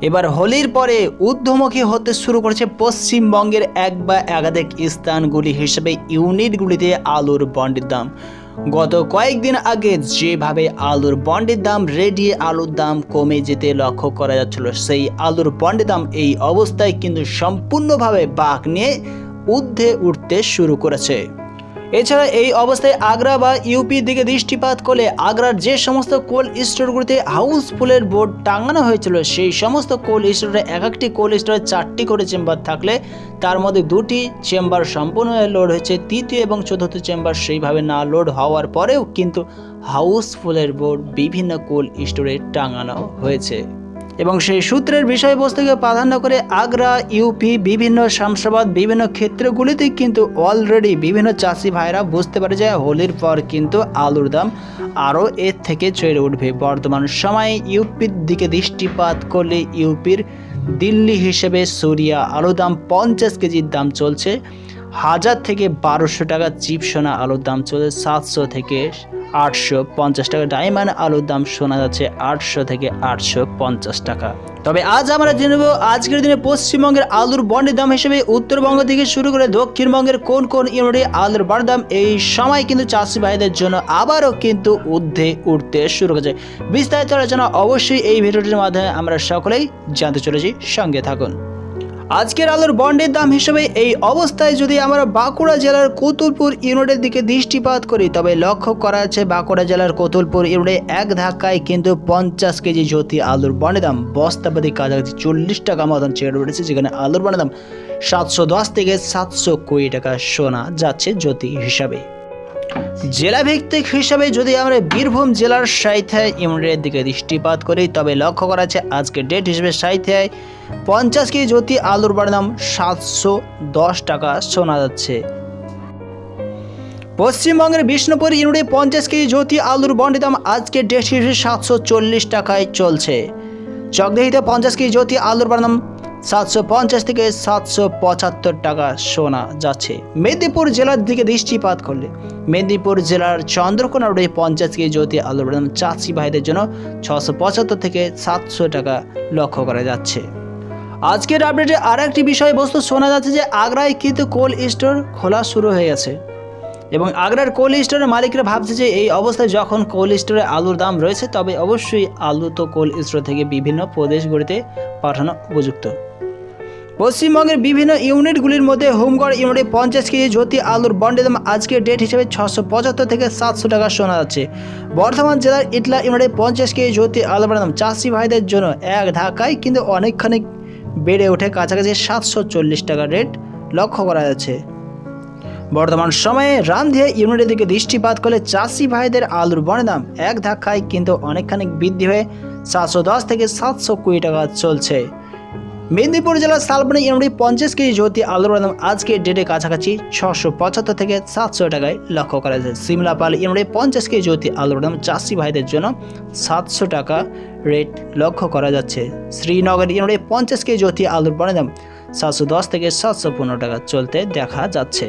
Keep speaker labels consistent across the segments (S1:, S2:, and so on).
S1: এবার হোলির পরে ঊর্ধ্বমুখী হতে শুরু করেছে পশ্চিমবঙ্গের এক বা একাধিক স্থানগুলি হিসেবে ইউনিটগুলিতে আলুর বন্ডের দাম। গত কয়েকদিন আগে যেভাবে আলুর বন্ডের দাম রেডি আলুর দাম কমে যেতে লক্ষ্য করা যাচ্ছিল, সেই আলুর বন্ডের দাম এই অবস্থায় কিন্তু সম্পূর্ণভাবে বাঘ নিয়ে ঊর্ধ্বে উঠতে শুরু করেছে। এছাড়া এই অবস্থায় আগ্রা বা ইউপির দিকে দৃষ্টিপাত করলে আগ্রার যে সমস্ত কোল্ড স্টোরগুলিতে হাউসফুলের বোর্ড টাঙানো হয়েছিল, সেই সমস্ত কোল্ড স্টোরে এক একটি কোল্ড স্টোরে চারটি করে চেম্বার থাকলে তার মধ্যে দুটি চেম্বার সম্পূর্ণভাবে লোড হয়েছে। তৃতীয় এবং চতুর্থ চেম্বার সেইভাবে না লোড হওয়ার পরেও কিন্তু হাউসফুলের বোর্ড বিভিন্ন কোল্ড স্টোরে টাঙানো হয়েছে। এবং সেই সূত্রের বিষয়বস্তুকে প্রাধান্য করে আগ্রা ইউপি বিভিন্ন শামসাবাদ, বিভিন্ন ক্ষেত্রগুলিতে কিন্তু অলরেডি বিভিন্ন চাষি ভাইরা বুঝতে পারে যে হোলির পর কিন্তু আলুর দাম আরও এর থেকে চড়ে উঠবে। বর্তমান সময়ে ইউপির দিকে দৃষ্টিপাত করলে ইউপির দিল্লি হিসেবে সুরিয়া আলুর দাম পঞ্চাশ কেজির দাম চলছে। হাজার থেকে বারোশো টাকা চিপ সোনা আলুর দাম চলছে সাতশো থেকে আটশো পঞ্চাশ টাকা। ডায়মন্ড আলুর দাম শোনা যাচ্ছে আটশো থেকে আটশো পঞ্চাশ টাকা। তবে আজ আমরা জেনে নেব আজকের দিনে পশ্চিমবঙ্গের আলুর বন্ডের দাম হিসেবে উত্তরবঙ্গ থেকে শুরু করে দক্ষিণবঙ্গের কোন কোন ইউনিটে আলুর বন্ড দাম এই সময় কিন্তু চাষি ভাইদের জন্য আবারও কিন্তু ঊর্ধ্বে উঠতে শুরু করেছে। বিস্তারিত আলোচনা অবশ্যই এই ভিডিওটির মাধ্যমে আমরা সকলেই জানতে চলেছি। সঙ্গে থাকুন। আজকের আলুর বন্ডের দাম হিসেবে এই অবস্থায় যদি আমরা বাঁকুড়া জেলার কতুলপুর ইউনিটের দিকে দৃষ্টিপাত করি, তবে লক্ষ্য করা যাচ্ছে বাঁকুড়া জেলার কতুলপুর ইউনিটে এক ধাক্কায় কিন্তু পঞ্চাশ কেজি জ্যোতি আলুর বন্ডের দাম বস্তাপাতি কাছাকাছি চল্লিশ টাকা মতন চেয়ে উঠেছে, যেখানে আলুর বন্ডের দাম সাতশো দশ থেকে সাতশো কুড়ি টাকা শোনা যাচ্ছে জ্যোতি হিসাবে। জেলা ভিত্তিক হিসাবে যদি আমরা বীরভূম জেলার সাইথায় ইউনিটের দিকে দৃষ্টিপাত করি, তবে লক্ষ্য করা যাচ্ছে আজকে ডেট হিসেবে সাইথায় পঞ্চাশ কেজি জ্যোতি আলুর বাড়ির দাম সাতশো দশ টাকা শোনা যাচ্ছে। পশ্চিমবঙ্গের বিষ্ণুপুর ইউনিটে পঞ্চাশ কেজি জ্যোতি আলুর বন্ডের দাম আজকে ডেট হিসেবে সাতশো চল্লিশ টাকায় চলছে। চকদেহিতে পঞ্চাশ কেজি জ্যোতি আলুর বাড়ির দাম সাতশো পঞ্চাশ থেকে সাতশো পঁচাত্তর টাকা শোনা যাচ্ছে। মেদিনীপুর জেলার দিকে দৃষ্টিপাত করলে, মেদিনীপুর জেলার চন্দ্রকোনা রোডে পঞ্চাশ কেজি জ্যোতি আলুর চাষি ভাইদের জন্য ছশো পঁচাত্তর থেকে সাতশো টাকা লক্ষ্য করা যাচ্ছে। আজকের আপডেটে আর একটি বিষয়বস্তু শোনা যাচ্ছে যে আগ্রায় কিন্তু কোল্ড স্টোর খোলা শুরু হয়ে গেছে। এবং আগ্রার কোল্ড স্টোরের মালিকরা ভাবছে যে এই অবস্থায় যখন কোল্ড স্টোরে আলুর দাম রয়েছে, তবে অবশ্যই আলু তো কোল্ড স্টোর থেকে বিভিন্ন প্রদেশগুলিতে পাঠানো উপযুক্ত। পশ্চিমবঙ্গের বিভিন্ন ইউনিটগুলির মধ্যে হোমগড় ইউনিটে পঞ্চাশ কেজি জ্যোতি আলুর বন্ডের দাম আজকের ডেট হিসেবে ছশো পঁচাত্তর থেকে সাতশো টাকা শোনা যাচ্ছে। বর্ধমান জেলার ইটলা ইউনিটে পঞ্চাশ কেজি জ্যোতি আলুর দাম চাষি ভাইদের জন্য এক ধাক্কায় কিন্তু অনেকখানি বেড়ে ওঠে কাছাকাছি সাতশো চল্লিশ টাকা রেট লক্ষ্য করা যাচ্ছে। বর্তমান সময়ে রামধিয়া ইউনিটের দিকে দৃষ্টিপাত করলে চাষি ভাইদের আলুর বনের দাম এক ধাক্কায় কিন্তু অনেকখানি বৃদ্ধি হয়ে সাতশো দশ থেকে সাতশো কুড়ি টাকা চলছে। মেদিনীপুর জেলার শালবনী ইউনিটে পঞ্চাশ কেজি জ্যোতি আলুর দাম আজকে ডেটে কাছাকাছি ছশো পঁচাত্তর থেকে সাতশো টাকায় লক্ষ্য করা যায়। সিমলাপাল ইউনিটে পঞ্চাশ কেজি জ্যোতি আলুর দাম চাষি ভাইদের জন্য সাতশো টাকা রেট লক্ষ্য করা যাচ্ছে। শ্রীনগর ইউনিটে পঞ্চাশ কেজি জ্যোতি আলুর দাম সাতশো দশ থেকে সাতশো পনেরো টাকা চলতে দেখা যাচ্ছে।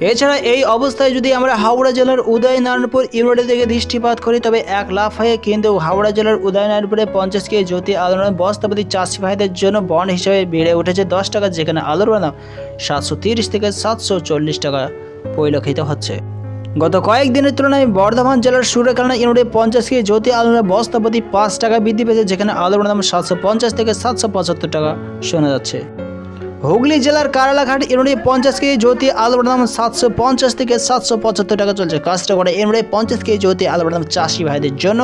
S1: এছাড়া এই অবস্থায় যদি আমরা হাওড়া জেলার উদয়নারায়ণপুর ইউনিটের দিকে দৃষ্টিপাত করি, তবে এক লাফ হয়ে কিন্তু হাওড়া জেলার উদয়নারায়ণপুরে পঞ্চাশ কেজি জ্যোতি আলোড়ন বস্তাপতি চাষি ভাইদের জন্য বন্ড হিসেবে বেড়ে উঠেছে দশ টাকা যেখানে আলুর দাম সাতশো তিরিশ থেকে সাতশো চল্লিশ টাকা পরিলক্ষিত হচ্ছে। গত কয়েকদিনের তুলনায় বর্ধমান জেলার সুরেখানা ইউনিটে পঞ্চাশ কেজি জ্যোতি আলুর বস্তাপতি পাঁচ টাকা বৃদ্ধি পেয়েছে, যেখানে আলুর দাম সাতশো পঞ্চাশ থেকে সাতশো পঁচাত্তর টাকা শোনা যাচ্ছে। হুগলি জেলার কারালাঘাট ইউনিটে পঞ্চাশ কেজি জ্যোতি আলুর দাম সাতশো পঞ্চাশ থেকে সাতশো পঁচাত্তর টাকা চলছে। কাস্টাগড়ে ইউনিটে পঞ্চাশ কেজি জ্যোতি আলুর দাম চাষি ভাইদের জন্য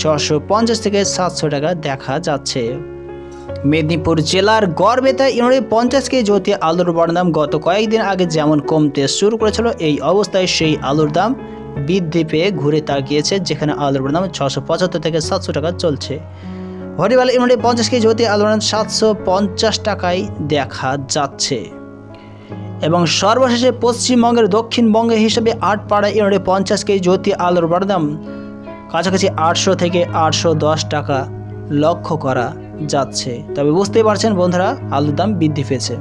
S1: ছশো পঞ্চাশ থেকে সাতশো টাকা দেখা যাচ্ছে। মেদিনীপুর জেলার গড়বেতা ইউনিটে পঞ্চাশ কেজি জ্যোতি আলুর দাম গত কয়েকদিন আগে যেমন কমতে শুরু করেছিল, এই অবস্থায় সেই আলুর দাম বৃদ্ধি পেয়ে ঘুরে তাকিয়েছে, যেখানে আলুর দাম ছশো পঁচাত্তর থেকে সাতশো টাকা চলছে। হরিবাল ইউনিটে পঞ্চাশ কেজি জ্যোতি আলোড়ন সাতশো পঞ্চাশ টাকায় দেখা যাচ্ছে। এবং সর্বশেষে পশ্চিমবঙ্গের দক্ষিণবঙ্গে হিসেবে আট পাড়া ইউনিটে পঞ্চাশ কেজি জ্যোতি আলোর বারদাম, কাছাকাছি আটশো থেকে আটশো দশ টাকা লক্ষ্য করা যাচ্ছে। তবে বুঝতেই পারছেন বন্ধুরা, আলুর দাম বৃদ্ধি পেয়েছে।